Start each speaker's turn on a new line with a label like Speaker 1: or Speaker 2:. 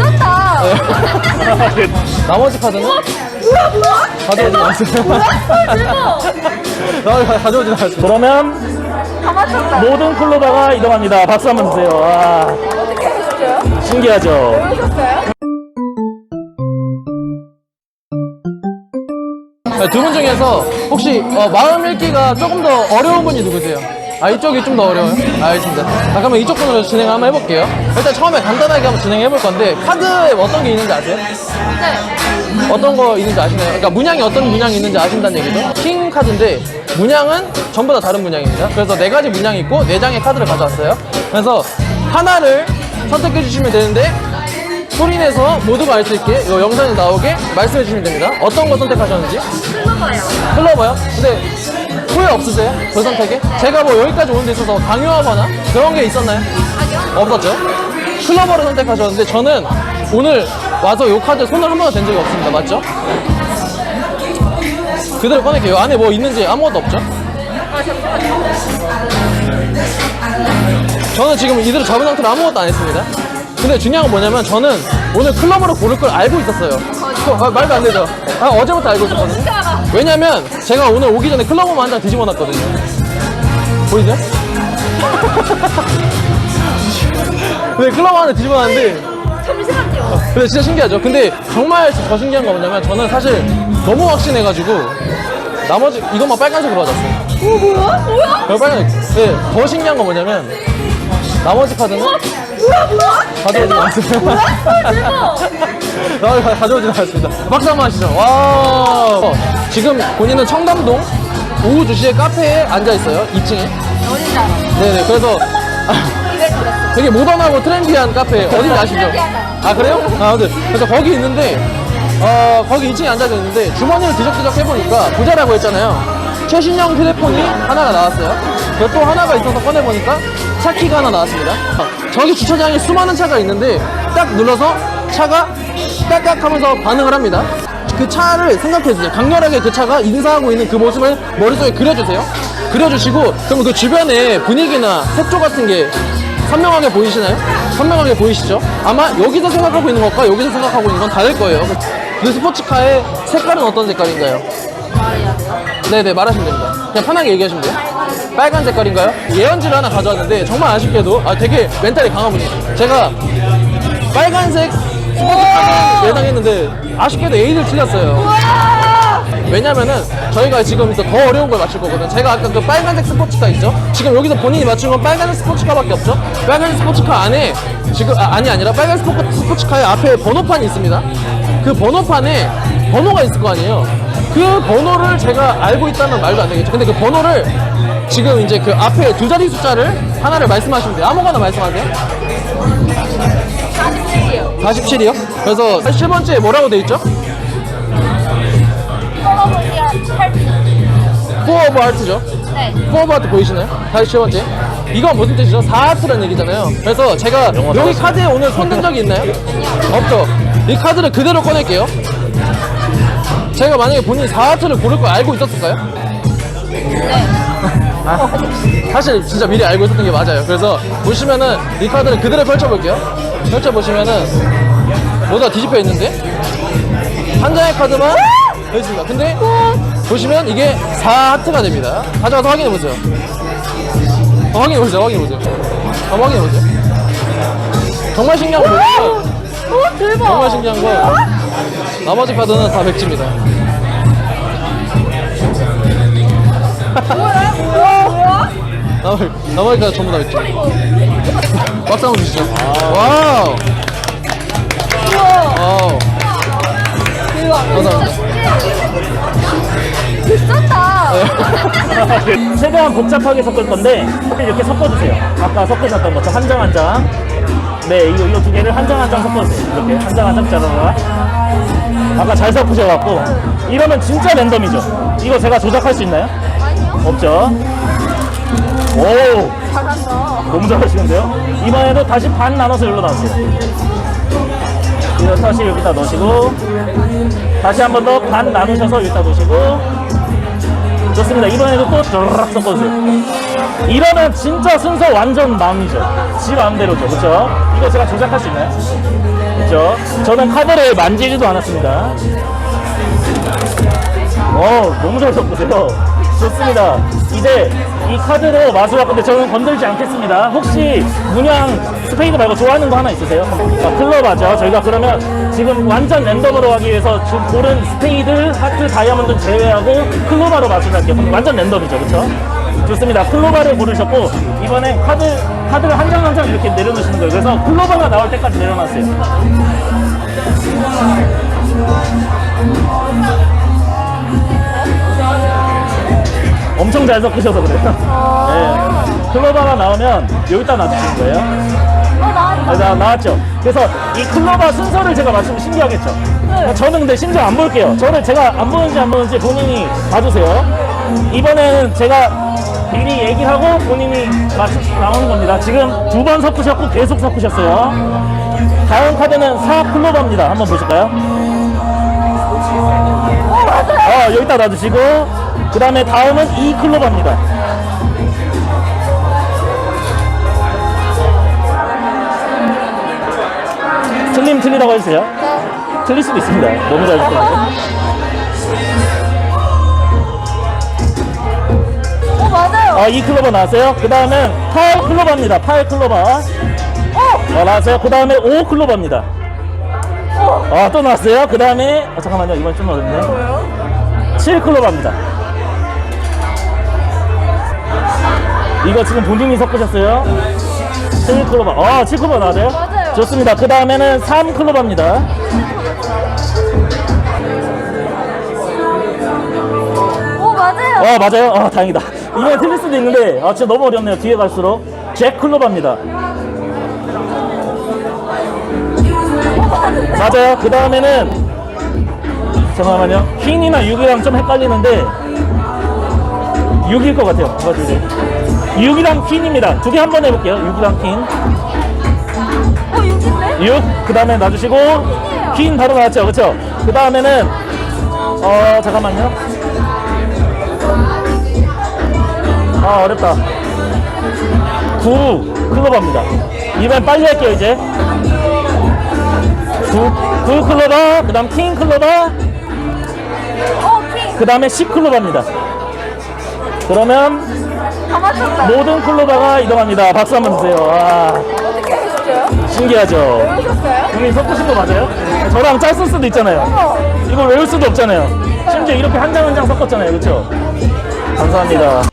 Speaker 1: 비싼다.
Speaker 2: 나머지 카드는
Speaker 1: 뭐야 뭐야?
Speaker 2: 가져오지 마세요.
Speaker 1: 뭐야? 대박.
Speaker 2: 나머지 가져오지 마세요.
Speaker 3: 그러면
Speaker 1: 다 맞췄다.
Speaker 3: 모든 클로바가 이동합니다. 박수 한 번 주세요. 와,
Speaker 1: 어떻게 해주셨어요?
Speaker 3: 신기하죠?
Speaker 1: 해주셨어요?
Speaker 2: 두 분 중에서 혹시 어, 마음 읽기가 조금 더 어려운 분이 누구세요? 아 이쪽이 좀 더 어려워요? 알겠습니다. 자 그러면 이쪽 분으로 진행 한번 해볼게요. 일단 처음에 간단하게 한번 진행해 볼 건데 카드에 어떤 게 있는지 아세요?
Speaker 1: 네.
Speaker 2: 어떤 거 있는지 아시나요? 그러니까 문양이 어떤 문양이 있는지 아신다는 얘기죠. 킹 카드인데 문양은 전부 다 다른 문양입니다. 그래서 네 가지 문양이 있고 네 장의 카드를 가져왔어요. 그래서 하나를 선택해 주시면 되는데 소리 내서 모두가 알 수 있게 이 영상이 나오게 말씀해 주시면 됩니다. 어떤 거 선택하셨는지.
Speaker 1: 클로버요.
Speaker 2: 클로버요? 근데 후회 없으세요? 그 선택에? 제가 뭐 여기까지 오는 데 있어서 강요하거나 그런 게 있었나요? 없었죠? 클로버를 선택하셨는데 저는 오늘 와서 이 카드 손을 한 번도 댄 적이 없습니다. 맞죠? 그대로 꺼낼게요. 안에 뭐 있는지 아무것도 없죠? 저는 지금 이대로 잡은 상태로 아무것도 안 했습니다. 근데 중요한 건 뭐냐면 저는 오늘 클로버를 고를 걸 알고 있었어요. 아, 말도 안 되죠? 아, 어제부터 알고 있었거든요. 왜냐면 제가 오늘 오기 전에 클로버만 한장 뒤집어 놨거든요. 보이세요? 네, 클로버 하나 뒤집어 놨는데
Speaker 1: 잠시만요.
Speaker 2: 근데 진짜 신기하죠? 근데 정말 더 신기한 건 뭐냐면 저는 사실 너무 확신해가지고 나머지 이것만 빨간색으로 가졌어요.
Speaker 1: 오 뭐야? 뭐야?
Speaker 2: 별 빨간색. 네, 더 신기한 건 뭐냐면 나머지 카드는
Speaker 1: 뭐야 뭐야?
Speaker 2: 가져오지 마세요.
Speaker 1: 뭐야? 대박.
Speaker 2: 카드 가져오지 않았습니다. 박수 한번 하시죠. 와. 지금 본인은 청담동 오후 2시에 카페에 앉아 있어요. 2층에.
Speaker 1: 어딘지 알아.
Speaker 2: 네네. 그래서. 되게 모던하고 트렌디한 카페 어딘지 아시죠?
Speaker 1: 트렌디하다.
Speaker 2: 아 그래요? 아 네. 그래서 거기 있는데 어 거기 2층에 앉아져 있는데 주머니를 뒤적뒤적 해보니까 부자라고 했잖아요. 최신형 휴대폰이 하나가 나왔어요. 그리고 또 하나가 있어서 꺼내보니까 차 키가 하나 나왔습니다. 어, 저기 주차장에 수많은 차가 있는데 딱 눌러서 차가 까깍 하면서 반응을 합니다. 그 차를 생각해주세요. 강렬하게 그 차가 인사하고 있는 그 모습을 머릿속에 그려주세요. 그려주시고 그러면 그 주변에 분위기나 색조 같은 게 선명하게 보이시나요? 선명하게 보이시죠? 아마 여기서 생각하고 있는 것과 여기서 생각하고 있는 건 다를 거예요. 그 스포츠카의 색깔은 어떤 색깔인가요?
Speaker 1: 말해야 돼요.
Speaker 2: 네네 말하시면 됩니다. 그냥 편하게 얘기하시면 돼요. 빨간 색깔인가요? 예언지를 하나 가져왔는데 정말 아쉽게도 아 되게 멘탈이 강한 분이에요. 제가 빨간색 스포츠카를 예상했는데 아쉽게도 A를 틀렸어요.
Speaker 1: 와.
Speaker 2: 왜냐면은 저희가 지금 더 어려운 걸 맞출 거거든요. 제가 아까 그 빨간색 스포츠카 있죠? 지금 여기서 본인이 맞춘 건 빨간색 스포츠카밖에 없죠? 빨간색 스포츠카 안에 지금 아, 아니 아니라 빨간 스포, 스포츠카의 앞에 번호판이 있습니다. 그 번호판에 번호가 있을 거 아니에요. 그 번호를 제가 알고 있다면 말도 안 되겠죠. 근데 그 번호를 지금 이제 그 앞에 두 자리 숫자를 하나를 말씀하시면 돼요. 아무거나 말씀하세요.
Speaker 1: 47이요.
Speaker 2: 47이요? 그래서 87번째에 뭐라고 돼 있죠?
Speaker 1: 콜로버리아 8.
Speaker 2: 포 오브 하트죠.
Speaker 1: 네.
Speaker 2: 포어바트 보이시나요? 47번째. 이건 무슨 뜻이죠? 4하트라는 얘기잖아요. 그래서 제가 여기. 카드에 오늘 손댄 적이 있나요? 없죠. 이 카드를 그대로 꺼낼게요. 제가 만약에 본인이 4하트를 고를 걸 알고 있었을까요?
Speaker 1: 네.
Speaker 2: 아, 사실 진짜 미리 알고 있었던 게 맞아요. 그래서 보시면은 이 카드를 그대로 펼쳐볼게요. 펼쳐보시면은 모두 다 뒤집혀 있는데 한 장의 카드만 있습니다. 근데 보시면 이게 4 하트가 됩니다. 가져가서 확인해보세요. 어, 확인해보세요. 확인해보세요. 한번 확인해보세요. 정말 신기한 건 뭐냐면
Speaker 1: 오 대박.
Speaker 2: 정말 신기한 건 나머지 카드는 다 백지입니다.
Speaker 1: 뭐야? 뭐야? 뭐야?
Speaker 2: 나머지, 나머지 카드 전부 다 백지. 박수 한번 주시죠. 와우.
Speaker 1: 우와.
Speaker 2: 와우.
Speaker 1: 대박.
Speaker 2: 감사합니다.
Speaker 1: 비싼다.
Speaker 3: 최대한 복잡하게 섞을 건데 이렇게 섞어주세요. 아까 섞으셨던 것처럼 한 장 한 장. 네, 이거 이거 두 개를 한 장 한 장 섞어주세요. 이렇게 한 장 한 장 짜라라. 아까 잘 섞으셔갖고 이러면 진짜 랜덤이죠. 이거 제가 조작할 수 있나요? 없죠. 오,
Speaker 1: 잘한다.
Speaker 3: 너무 잘하시는데요? 이번에도 다시 반 나눠서 일로 나오세요. 이거 다시 여기다 넣으시고 다시 한 번 더 반 나누셔서 여기다 놓으시고 좋습니다. 이번에도 또쫙 섞어주세요. 이러면 진짜 순서 완전 마음이죠. 지 마음대로죠. 그렇죠? 이거 제가 조작할 수 있나요? 그렇죠? 저는 카드를 만지지도 않았습니다. 어, 너무 잘 섞으세요. 좋습니다. 이제 이 카드로 마술할 건데 저는 건들지 않겠습니다. 혹시 문양 스페이드 말고 좋아하는 거 하나 있으세요? 아, 클럽 하죠. 저희가 그러면 지금 완전 랜덤으로 하기 위해서 지금 고른 스페이드, 하트, 다이아몬드 제외하고 클로바로 마술할게요. 완전 랜덤이죠. 그렇죠? 좋습니다. 클로바를 고르셨고 이번에 카드, 카드를 한 장 한 장 이렇게 내려놓으시는 거예요. 그래서 클로바가 나올 때까지 내려놨어요. 엄청 잘 섞으셔서 그래요. 네. 클로바가 나오면 여기다 놔주시는 거예요.
Speaker 1: 어, 나왔다.
Speaker 3: 네, 나, 나왔죠. 그래서 이 클로바 순서를 제가 맞추면 신기하겠죠. 저는 근데 심지어 안 볼게요. 저를 제가 안 보는지 안 보는지 본인이 봐주세요. 이번에는 제가 미리 얘기를 하고 본인이 맞추 나오는 겁니다. 지금 두 번 섞으셨고 계속 섞으셨어요. 다음 카드는 4 클로바입니다. 한번 보실까요?
Speaker 1: 어, 맞아요.
Speaker 3: 어, 여기다 놔두시고 그 다음에 다음은 이 클로바입니다. 틀림 틀리다고 해주세요. 틀릴 수도 있습니다. 너무 잘 줬거든요.
Speaker 1: 어, 맞아요.
Speaker 3: 아, 이 클로바 나왔어요. 그 다음은 8 클로바입니다. 8 클로바. 어, 나왔어요. 그 다음에 5 클로바입니다. 아, 또 나왔어요. 그 다음에, 아, 잠깐만요. 이번 좀 어렵네. 7 클로바입니다. 이거 지금 본인이 섞으셨어요. 7 클로바. 아, 7 클로바 나왔어요?
Speaker 1: 맞아요.
Speaker 3: 좋습니다. 그 다음에는 3 클로바입니다.
Speaker 1: 어, 맞아요.
Speaker 3: 어, 맞아요. 아, 다행이다. 이번에 틀릴 수도 있는데, 아, 진짜 너무 어렵네요. 뒤에 갈수록. 잭 클로바입니다. 맞아요. 그 다음에는 잠깐만요. 퀸이나 6이랑 좀 헷갈리는데 6일 것 같아요. 개. 6이랑 퀸입니다. 두 개 한 번 해볼게요. 6이랑 퀸.
Speaker 1: 어, 여기인데?
Speaker 3: 6. 그 다음에 놔주시고 퀸 바로 나왔죠. 그쵸? 그 다음에는 어 잠깐만요. 아 어렵다. 9 클로버입니다. 이번 빨리 할게요 이제. 9, 9 클로버, 그 다음 킹 클로버,
Speaker 1: 어, 킹.
Speaker 3: 그 다음에 10 클로버입니다. 그러면
Speaker 1: 다 맞췄다.
Speaker 3: 모든 클로버가 이동합니다. 박수 한번 주세요. 와,
Speaker 1: 어떻게 하셨어요?
Speaker 3: 신기하죠?
Speaker 1: 배우셨어요?
Speaker 3: 형님 섞으신 거 맞아요? 저랑 짤쓸 수도 있잖아요.
Speaker 1: 어.
Speaker 3: 이걸 외울 수도 없잖아요. 심지어 이렇게 한 장 한 장 섞었잖아요. 그렇죠? 감사합니다.